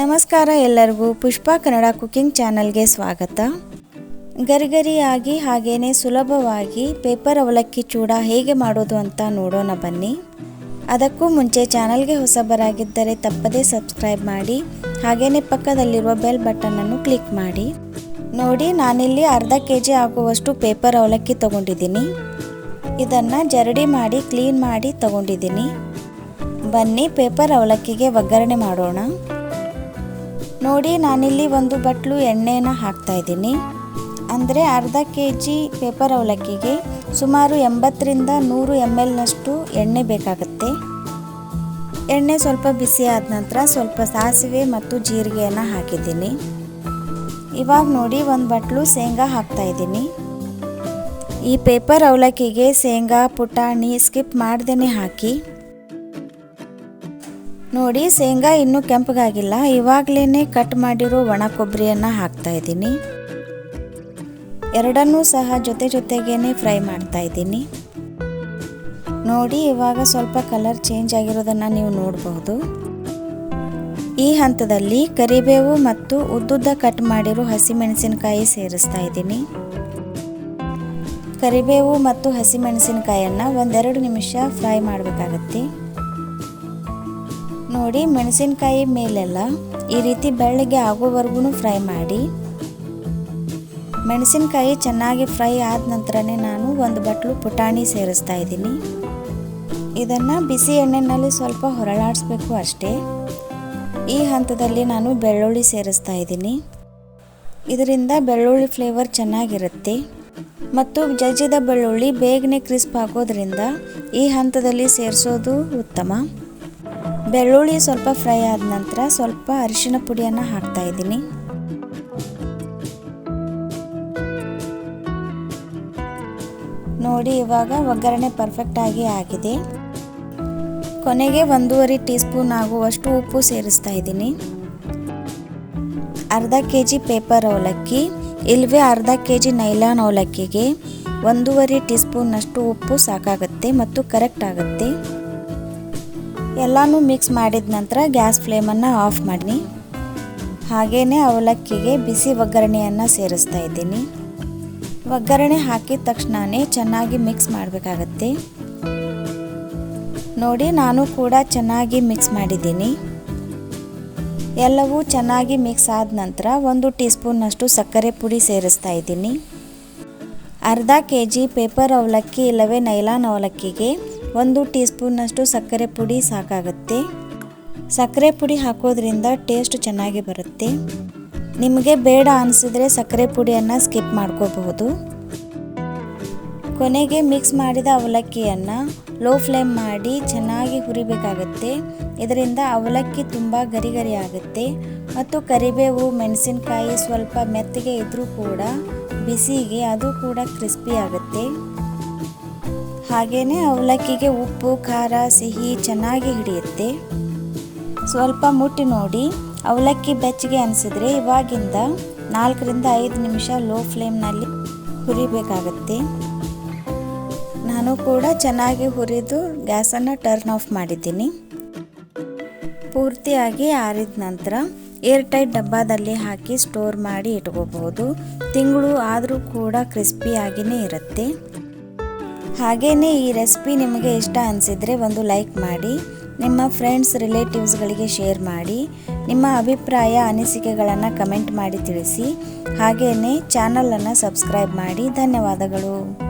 ನಮಸ್ಕಾರ ಎಲ್ಲರಿಗೂ ಪುಷ್ಪ ಕನ್ನಡ ಕುಕಿಂಗ್ ಚಾನಲ್ಗೆ ಸ್ವಾಗತ. ಗರಿಗರಿಯಾಗಿ ಹಾಗೇನೆ ಸುಲಭವಾಗಿ ಪೇಪರ್ ಅವಲಕ್ಕಿ ಚೂಡ ಹೇಗೆ ಮಾಡೋದು ಅಂತ ನೋಡೋಣ ಬನ್ನಿ. ಅದಕ್ಕೂ ಮುಂಚೆ ಚಾನಲ್ಗೆ ಹೊಸಬರಾಗಿದ್ದರೆ ತಪ್ಪದೇ ಸಬ್ಸ್ಕ್ರೈಬ್ ಮಾಡಿ, ಹಾಗೇನೆ ಪಕ್ಕದಲ್ಲಿರುವ ಬೆಲ್ ಬಟನನ್ನು ಕ್ಲಿಕ್ ಮಾಡಿ. ನೋಡಿ, ನಾನಿಲ್ಲಿ ಅರ್ಧ ಕೆ ಜಿ ಆಗುವಷ್ಟು ಪೇಪರ್ ಅವಲಕ್ಕಿ ತಗೊಂಡಿದ್ದೀನಿ. ಇದನ್ನು ಜರಡಿ ಮಾಡಿ, ಕ್ಲೀನ್ ಮಾಡಿ ತಗೊಂಡಿದ್ದೀನಿ. ಬನ್ನಿ, ಪೇಪರ್ ಅವಲಕ್ಕಿಗೆ ಒಗ್ಗರಣೆ ಮಾಡೋಣ. ನೋಡಿ, ನಾನಿಲ್ಲಿ ಒಂದು ಬಟ್ಲು ಎಣ್ಣೆನ ಹಾಕ್ತಾ ಇದ್ದೀನಿ. ಅಂದರೆ ಅರ್ಧ ಕೆ ಜಿ ಪೇಪರ್ ಅವಲಕ್ಕಿಗೆ ಸುಮಾರು ಎಂಬತ್ತರಿಂದ ನೂರು ಎಂ ಎಲ್ನಷ್ಟು ಎಣ್ಣೆ ಬೇಕಾಗುತ್ತೆ. ಎಣ್ಣೆ ಸ್ವಲ್ಪ ಬಿಸಿ ಆದ ನಂತರ ಸ್ವಲ್ಪ ಸಾಸಿವೆ ಮತ್ತು ಜೀರಿಗೆಯನ್ನು ಹಾಕಿದ್ದೀನಿ. ಇವಾಗ ನೋಡಿ, ಒಂದು ಬಟ್ಲು ಶೇಂಗಾ ಹಾಕ್ತಾ ಇದ್ದೀನಿ. ಈ ಪೇಪರ್ ಅವಲಕ್ಕಿಗೆ ಶೇಂಗಾ, ಪುಟಾಣಿ ಸ್ಕಿಪ್ ಮಾಡ್ದೇ ಹಾಕಿ. ನೋಡಿ, ಶೇಂಗಾ ಇನ್ನೂ ಕೆಂಪಗಾಗಿಲ್ಲ. ಇವಾಗಲೇ ಕಟ್ ಮಾಡಿರೋ ಒಣ ಕೊಬ್ಬರಿಯನ್ನು ಹಾಕ್ತಾ ಇದ್ದೀನಿ. ಎರಡನ್ನೂ ಸಹ ಜೊತೆ ಜೊತೆಗೇನೆ ಫ್ರೈ ಮಾಡ್ತಾ ಇದ್ದೀನಿ. ನೋಡಿ, ಇವಾಗ ಸ್ವಲ್ಪ ಕಲರ್ ಚೇಂಜ್ ಆಗಿರೋದನ್ನು ನೀವು ನೋಡಬಹುದು. ಈ ಹಂತದಲ್ಲಿ ಕರಿಬೇವು ಮತ್ತು ಉದ್ದುದ್ದ ಕಟ್ ಮಾಡಿರೋ ಹಸಿಮೆಣಸಿನಕಾಯಿ ಸೇರಿಸ್ತಾ ಇದ್ದೀನಿ. ಕರಿಬೇವು ಮತ್ತು ಹಸಿಮೆಣಸಿನಕಾಯನ್ನು ಒಂದೆರಡು ನಿಮಿಷ ಫ್ರೈ ಮಾಡಬೇಕಾಗತ್ತೆ. ನೋಡಿ ಮೆಣಸಿನಕಾಯಿ ಮೇಲೆಲ್ಲ ಈ ರೀತಿ ಬೆಳ್ಳಗೆ ಆಗೋವರೆಗೂ ಫ್ರೈ ಮಾಡಿ. ಮೆಣಸಿನಕಾಯಿ ಚೆನ್ನಾಗಿ ಫ್ರೈ ಆದ ನಂತರನೇ ನಾನು ಒಂದು ಬಟ್ಲು ಪುಟಾಣಿ ಸೇರಿಸ್ತಾ ಇದ್ದೀನಿ. ಇದನ್ನು ಬಿಸಿ ಎಣ್ಣೆಯಲ್ಲಿ ಸ್ವಲ್ಪ ಹೊರಳಾಡಿಸ್ಬೇಕು ಅಷ್ಟೇ. ಈ ಹಂತದಲ್ಲಿ ನಾನು ಬೆಳ್ಳುಳ್ಳಿ ಸೇರಿಸ್ತಾ ಇದ್ದೀನಿ. ಇದರಿಂದ ಬೆಳ್ಳುಳ್ಳಿ ಫ್ಲೇವರ್ ಚೆನ್ನಾಗಿರುತ್ತೆ. ಮತ್ತು ಜಜ್ಜಿದ ಬೆಳ್ಳುಳ್ಳಿ ಬೇಗನೆ ಕ್ರಿಸ್ಪ್ ಆಗೋದ್ರಿಂದ ಈ ಹಂತದಲ್ಲಿ ಸೇರಿಸೋದು ಉತ್ತಮ. ಬೆಳ್ಳುಳ್ಳಿ ಸ್ವಲ್ಪ ಫ್ರೈ ಆದ ನಂತರ ಸ್ವಲ್ಪ ಅರಿಶಿನ ಪುಡಿಯನ್ನು ಹಾಕ್ತಾ ಇದ್ದೀನಿ. ನೋಡಿ, ಇವಾಗ ಒಗ್ಗರಣೆ ಪರ್ಫೆಕ್ಟ್ ಆಗಿ ಆಗಿದೆ. ಕೊನೆಗೆ ಒಂದೂವರೆ ಟೀ ಸ್ಪೂನ್ ಆಗುವಷ್ಟು ಉಪ್ಪು ಸೇರಿಸ್ತಾ ಇದ್ದೀನಿ. ಅರ್ಧ ಕೆ ಜಿ ಪೇಪರ್ ಅವಲಕ್ಕಿ ಇಲ್ಲವೇ ಅರ್ಧ ಕೆ ಜಿ ನೈಲಾನ್ ಅವಲಕ್ಕಿಗೆ ಒಂದೂವರೆ ಟೀ ಸ್ಪೂನ್ನಷ್ಟು ಉಪ್ಪು ಸಾಕಾಗುತ್ತೆ ಮತ್ತು ಕರೆಕ್ಟ್ ಆಗುತ್ತೆ. ಎಲ್ಲನೂ ಮಿಕ್ಸ್ ಮಾಡಿದ ನಂತರ ಗ್ಯಾಸ್ ಫ್ಲೇಮನ್ನು ಆಫ್ ಮಾಡಿ ಹಾಗೇನೆ ಅವಲಕ್ಕಿಗೆ ಬಿಸಿ ಒಗ್ಗರಣೆಯನ್ನು ಸೇರಿಸ್ತಾ ಇದ್ದೀನಿ. ಒಗ್ಗರಣೆ ಹಾಕಿದ ತಕ್ಷಣವೇ ಚೆನ್ನಾಗಿ ಮಿಕ್ಸ್ ಮಾಡಬೇಕಾಗತ್ತೆ. ನೋಡಿ, ನಾನು ಕೂಡ ಚೆನ್ನಾಗಿ ಮಿಕ್ಸ್ ಮಾಡಿದ್ದೀನಿ. ಎಲ್ಲವೂ ಚೆನ್ನಾಗಿ ಮಿಕ್ಸ್ ಆದ ನಂತರ ಒಂದು ಟೀ ಸ್ಪೂನ್ನಷ್ಟು ಸಕ್ಕರೆ ಪುಡಿ ಸೇರಿಸ್ತಾ ಇದ್ದೀನಿ. ಅರ್ಧ ಕೆ ಜಿ ಪೇಪರ್ ಅವಲಕ್ಕಿ ಇಲ್ಲವೇ ನೈಲಾನ್ ಅವಲಕ್ಕಿಗೆ ಒಂದು ಟೀ ಸ್ಪೂನ್ನಷ್ಟು ಸಕ್ಕರೆ ಪುಡಿ ಸಾಕಾಗುತ್ತೆ. ಸಕ್ಕರೆ ಪುಡಿ ಹಾಕೋದ್ರಿಂದ ಟೇಸ್ಟ್ ಚೆನ್ನಾಗಿ ಬರುತ್ತೆ. ನಿಮಗೆ ಬೇಡ ಅನಿಸಿದ್ರೆ ಸಕ್ಕರೆ ಪುಡಿಯನ್ನು ಸ್ಕಿಪ್ ಮಾಡ್ಕೋಬಹುದು. ಕೊನೆಗೆ ಮಿಕ್ಸ್ ಮಾಡಿದ ಅವಲಕ್ಕಿಯನ್ನು ಲೋ ಫ್ಲೇಮ್ ಮಾಡಿ ಚೆನ್ನಾಗಿ ಹುರಿಬೇಕಾಗುತ್ತೆ. ಇದರಿಂದ ಅವಲಕ್ಕಿ ತುಂಬ ಗರಿ ಗರಿ ಆಗುತ್ತೆ. ಮತ್ತು ಕರಿಬೇವು, ಮೆಣಸಿನಕಾಯಿ ಸ್ವಲ್ಪ ಮೆತ್ತಗೆ ಇದ್ದರೂ ಕೂಡ ಬಿಸಿಗೆ ಅದು ಕೂಡ ಕ್ರಿಸ್ಪಿ ಆಗುತ್ತೆ. ಹಾಗೆಯೇ ಅವಲಕ್ಕಿಗೆ ಉಪ್ಪು, ಖಾರ, ಸಿಹಿ ಚೆನ್ನಾಗಿ ಹಿಡಿಯುತ್ತೆ. ಸ್ವಲ್ಪ ಮುಟ್ಟಿ ನೋಡಿ. ಅವಲಕ್ಕಿ ಬೆಚ್ಚಗೆ ಅನಿಸಿದ್ರೆ ಇವಾಗಿಂದ ನಾಲ್ಕರಿಂದ ಐದು ನಿಮಿಷ ಲೋ ಫ್ಲೇಮ್ನಲ್ಲಿ ಹುರಿಬೇಕಾಗತ್ತೆ. ನಾನು ಕೂಡ ಚೆನ್ನಾಗಿ ಹುರಿದು ಗ್ಯಾಸನ್ನು ಟರ್ನ್ ಆಫ್ ಮಾಡಿದ್ದೀನಿ. ಪೂರ್ತಿಯಾಗಿ ಆರಿದ ನಂತರ ಏರ್ ಟೈಟ್ ಡಬ್ಬದಲ್ಲಿ ಹಾಕಿ ಸ್ಟೋರ್ ಮಾಡಿ ಇಟ್ಕೋಬಹುದು. ತಿಂಗಳು ಆದರೂ ಕೂಡ ಕ್ರಿಸ್ಪಿಯಾಗಿಯೇ ಇರುತ್ತೆ. ಹಾಗೆಯೇ ಈ ರೆಸಿಪಿ ನಿಮಗೆ ಇಷ್ಟ ಅನಿಸಿದರೆ ಒಂದು ಲೈಕ್ ಮಾಡಿ, ನಿಮ್ಮ ಫ್ರೆಂಡ್ಸ್ ರಿಲೇಟಿವ್ಸ್ಗಳಿಗೆ ಶೇರ್ ಮಾಡಿ, ನಿಮ್ಮ ಅಭಿಪ್ರಾಯ, ಅನಿಸಿಕೆಗಳನ್ನು ಕಮೆಂಟ್ ಮಾಡಿ ತಿಳಿಸಿ ಹಾಗೆಯೇ ಚಾನಲನ್ನು ಸಬ್ಸ್ಕ್ರೈಬ್ ಮಾಡಿ, ಧನ್ಯವಾದಗಳು.